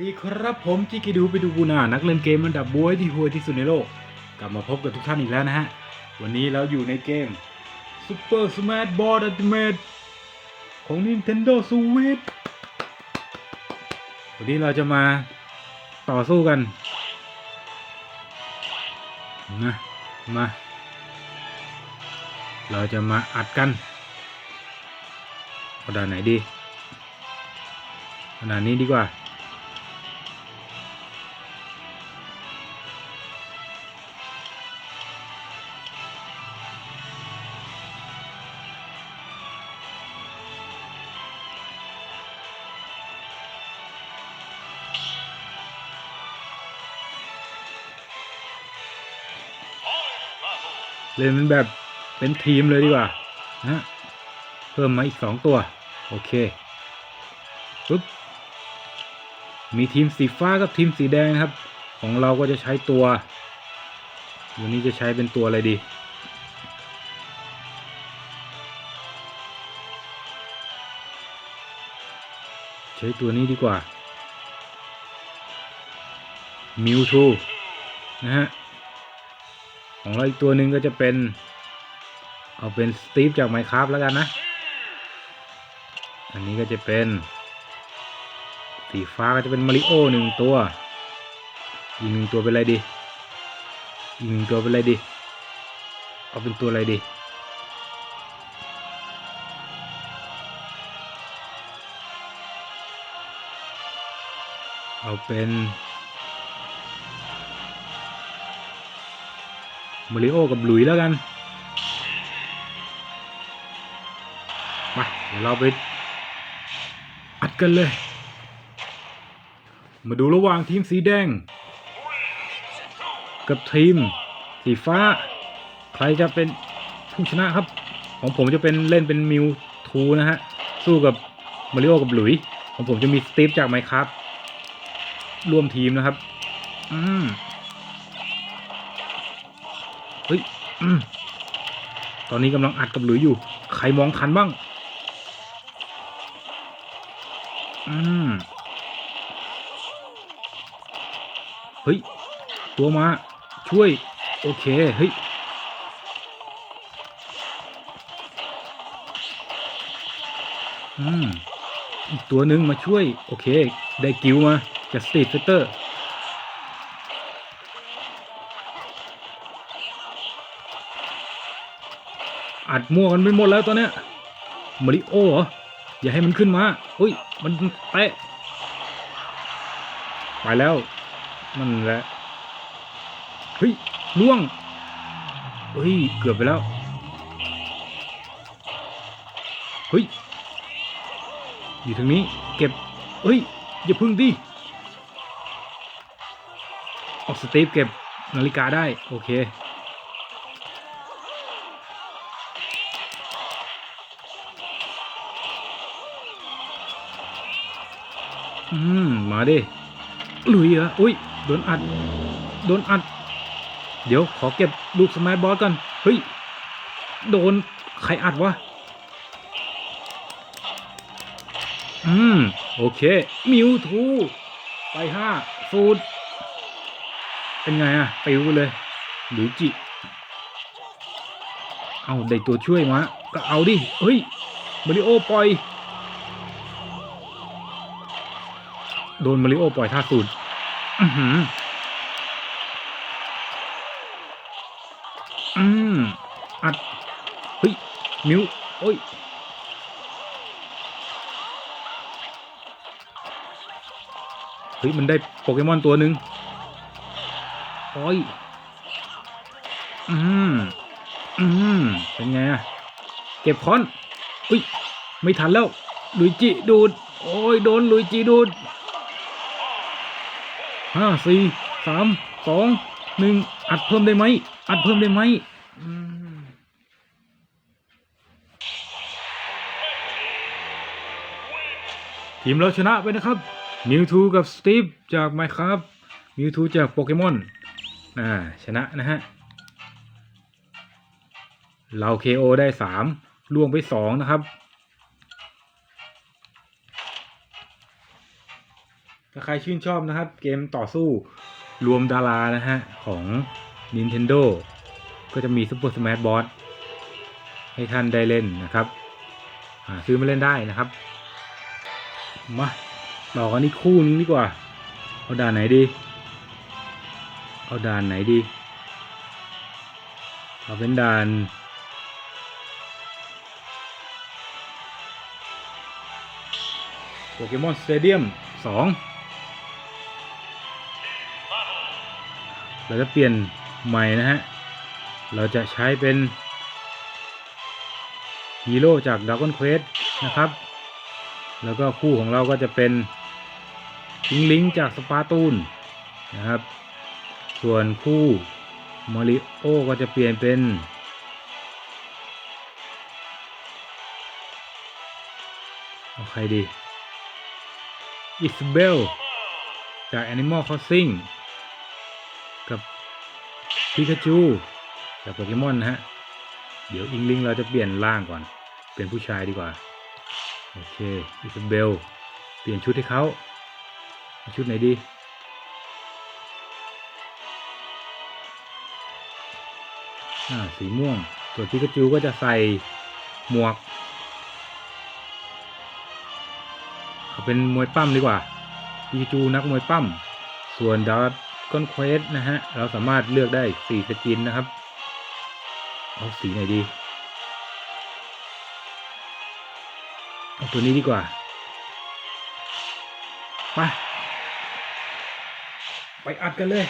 ดีครับผมจิกิดูไปดูบูนานักเล่นเกมอันดับบวยที่ห่วยที่สุดในโลก กลับมาพบกับทุกท่านอีกแล้วนะฮะ วันนี้เราอยู่ในเกม Super Smash Bros. Ultimate ของ Nintendo Switch วันนี้เราจะมาต่อสู้กันนะมา เราจะมาอัดกันเอาด่านไหนดีเอาด่านนี้ดีกว่า เล่นเป็นแบบเป็นทีมเลยดีกว่านะเพิ่มมาอีกสองตัว โอเคปุ๊บมีทีมสีฟ้ากับทีมสีแดงนะครับ ของเราก็จะใช้ตัว วันนี้จะใช้เป็นตัวอะไรดีใช้ตัวนี้ดีกว่ามิวทูนะฮะ ของเราอีกตัวหนึ่งก็จะเป็น เอาเป็นสตีฟจากไมค์ครับแล้วกันนะ อันนี้ก็จะเป็น สีฟ้าก็จะเป็นมาริโอหนึ่งตัว อีกหนึ่งตัวเป็นอะไรดี อีกหนึ่งตัวเป็นอะไรดี เอาเป็นตัวอะไรดีเอาเป็น มาริโอกับหลุยแล้วกันมาเดี๋ยวเราไปอัดกันเลย มาดูระหว่างทีมสีแดง กับทีมสีฟ้า ใครจะเป็นผู้ชนะครับ ของผมจะเป็นเล่นเป็นมิวทูนะฮะ สู้กับมาริโอกับหลุย ของผมจะมีสตีฟจากไมค์ครับร่วมทีมนะครับ อืม เฮ้ยตอนนี้กำลังอัดกับหลุยอยู่ ใครมองทันบ้าง อืม เฮ้ย ตัวมา ช่วย โอเค เฮ้ย อืม อีกตัวหนึ่งมาช่วย โอเค ได้กิวมาจากสตีทเฟเตอร์ อัดมั่วกันไปหมดแล้วตอนเนี้ยมาริโอเหรอ อย่าให้มันขึ้นมาเฮ้ย มันเตะไปแล้วนั่นแหละเฮ้ยล่วงเฮ้ย เกือบไปแล้วเฮ้ย อยู่ทางนี้ เก็บเฮ้ย อย่าพึ่งดิออกสเตปเก็บนาฬิกาได้ โอเค อืมมาดิหลุยเหรออุ้ยโดนอัด โดนอัด เดี๋ยวขอเก็บลูกสมัยบอสก่อน เฮ้ย โดนใครอัดวะ อืม โอเค มิวทู ไปห้าสูตรเป็นไงอะปิวเลย หรือจิ เอาได้ตัวช่วยมา ก็เอาดิ เฮ้ยมาริโอปล่อย โดนมาริโอปล่อยท่าสูตรอือหืออืมอัด เฮ้ย มิวโอ้ย เฮ้ย มันได้โปเกมอนตัวหนึ่งโอ้ย อืม อืม เป็นไงอะเก็บคอน อุ้ย ไม่ทันแล้ว ลุยจิดูด โอ้ย โดนลุยจิดูด ห้าสี่สามสองหนึ่งอัดเพิ่มได้ไหมอัดเพิ่มได้ไหมทีมเราชนะไปนะครับมิวทูกับสตีฟจากไมครับมิวทูจากโปเกมอนอ่าชนะนะฮะเราเคโอได้สามล่วงไปสองนะครับ ถ้าใครชื่นชอบนะครับ เกมต่อสู้รวมดารานะฮะ ของ Nintendo ก็จะมี Super Smash Bros. ให้ท่านได้เล่นนะครับซื้อมาเล่นได้นะครับ มาต่อกันอีกคู่นึงดีกว่า เอาด่านไหนดี เอาด่านไหนดี เอาเป็นด่านโปเกมอนสเตเดียมสอง เราจะเปลี่ยนใหม่นะฮะ เราจะใช้เป็นฮีโร่จาก Dragon Quest นะครับ แล้วก็คู่ของเราก็จะเป็นลิงลิงจากสปาตูนนะครับ ส่วนคู่มาริโอก็จะเปลี่ยนเป็นใครดี อิสเบล จาก Animal Crossing พิกาจูจากโปเกมอนนะฮะ เดี๋ยวอิงลิงเราจะเปลี่ยนร่างก่อน เป็นผู้ชายดีกว่า โอเค อิสเบล เปลี่ยนชุดให้เขาเอาชุดไหนดี อ่า สีม่วง ส่วนพิกาจูก็จะใส่หมวก เอาเป็นมวยปั้มดีกว่าพิกาจูนักมวยปั้ม ส่วนดาร์ ก้อนเควสนะฮะ เราสามารถเลือกได้สี่สกินนะครับ เอาสีไหนดี เอาตัวนี้ดีกว่า ไป ไปอัดกันเลย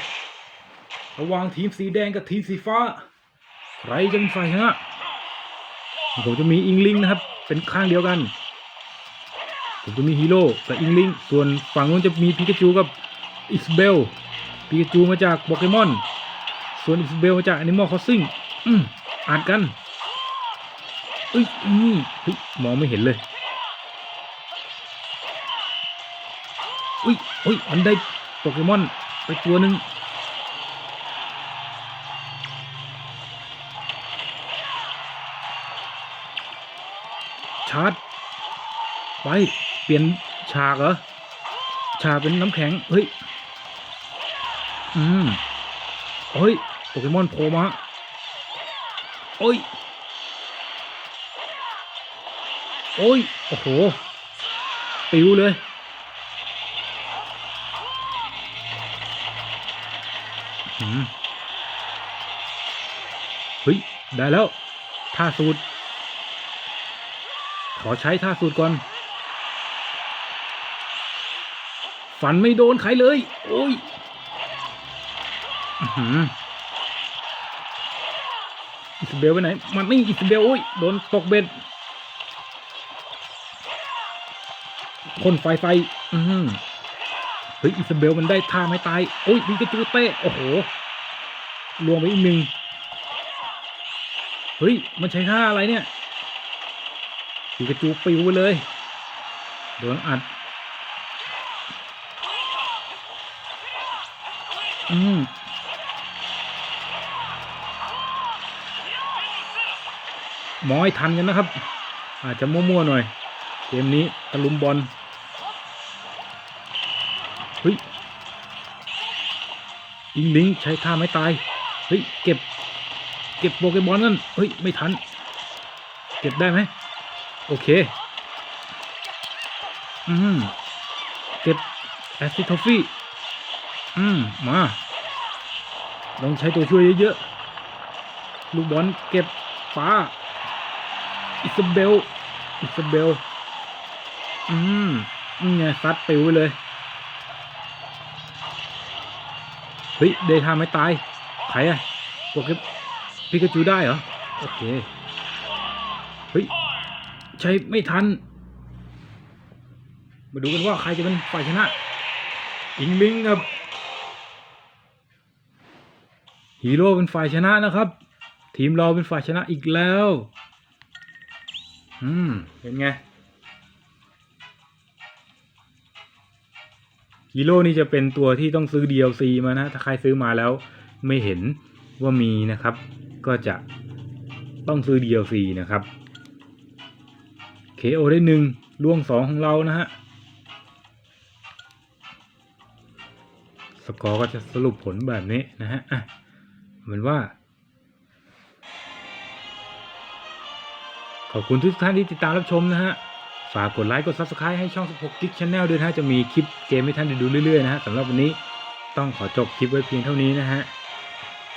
ระหว่างทีมสีแดงกับทีมสีฟ้า ใครจะเป็นฝ่ายชนะผมจะมีอิงลิงนะครับ เป็นข้างเดียวกัน ผมจะมีฮีโร่กับอิงลิง ส่วนฝั่งนู้นจะมีพิกาจูกับอิสเบล พิกาจูมาจากโปเกมอน ส่วนอิสเบลมาจากแอนิมอลคอสซิ่งอืมอ่านกันเอ้ยนี่เฮ้ยมองไม่เห็นเลยอุ้ยอุ้ยมันได้โปเกมอนไปตัวหนึ่งชาร์จไป เปลี่ยนฉากเหรอ ฉากเป็นน้ำแข็ง เฮ้ย อืมเฮ้ยโปเกมอนโผล่มาโอ้ย โอ้ย โอ้โห ปิวเลยอืมเฮ้ย ได้แล้ว ท่าสูตร ขอใช้ท่าสูตรก่อน ฟันไม่โดนใครเลย โอ้ย อิสเบลไปไหน มันนี่อิสเบลโอ้ยโดนตกเบ็ด คนไฟไฟ อือหือเฮ้ยอิสเบลมันได้ท่าไม่ตาย โอ้ยมีกระจูเต้โอ้โหลวงไปอีกหนึ่งเฮ้ย มันใช้ท่าอะไรเนี่ยปีกระจูปิวไปเลย โดนอัด อืม หมอยทันกันนะครับ อาจจะมั่วๆหน่อย เกมนี้ตะลุมบอลเฮ้ยอิงลิงใช้ท่าไม่ตายเฮ้ยเก็บ เก็บโปเกมอนนั่นเฮ้ยไม่ทัน เก็บได้ไหมโอเคอืมเก็บแอสซิทอฟฟี่อืมมาลองใช้ตัวช่วยเยอะๆ ลูกบอลเก็บฟ้า อิสเบล อิสเบล อืมนี่ไงซัดปิวไปเลย เฮ้ย เดทาไม่ตาย ใครอะโปเกมพิกาจูได้เหรอ โอเค เฮ้ย ใช้ไม่ทัน มาดูกันว่าใครจะเป็นฝ่ายชนะ อิงลิงกับฮีโร่เป็นฝ่ายชนะนะครับ ทีมเราเป็นฝ่ายชนะอีกแล้ว อืมเป็นไงฮีโร่นี่จะเป็นตัวที่ต้องซื้อ DLC มานะ ถ้าใครซื้อมาแล้วไม่เห็นว่ามีนะครับ ก็จะต้องซื้อ DLC นะครับ KO ได้หนึ่งล่วงสองของเรานะฮะ สกอร์ก็จะสรุปผลแบบนี้นะฮะอะเหมือนว่า อบคุณทุกท่านที่ติดตามรับชมนะฮะ ฝากกดไลค์กด Subscribe ให้ช่อง 16 Geek Channel ด้วยนะฮะ จะมีคลิปเกมให้ท่านได้ดูเรื่อยๆนะฮะสำหรับวันนี้ต้องขอจบคลิปไว้เพียงเท่านี้นะฮะ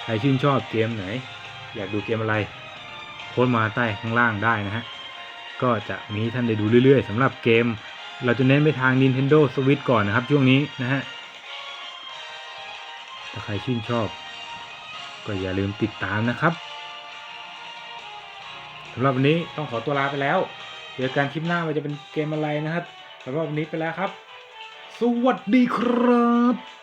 ใครชื่นชอบเกมไหน อยากดูเกมอะไรโพสต์มาใต้ข้างล่างได้นะฮะ ก็จะมีท่านได้ดูเรื่อยๆสำหรับเกม เราจะเน้นไปทาง Nintendo Switch ก่อนนะครับ ช่วงนี้นะฮะ ถ้าใครชื่นชอบ ก็อย่าลืมติดตามนะครับำหรับวันนี้ต้องขอตัวลาไปแล้วเจอกันคลิปหน้ามันจะเป็นเกมอะไรนะครับสำหรับวันนี้ไปแล้วครับ สวัสดีครับ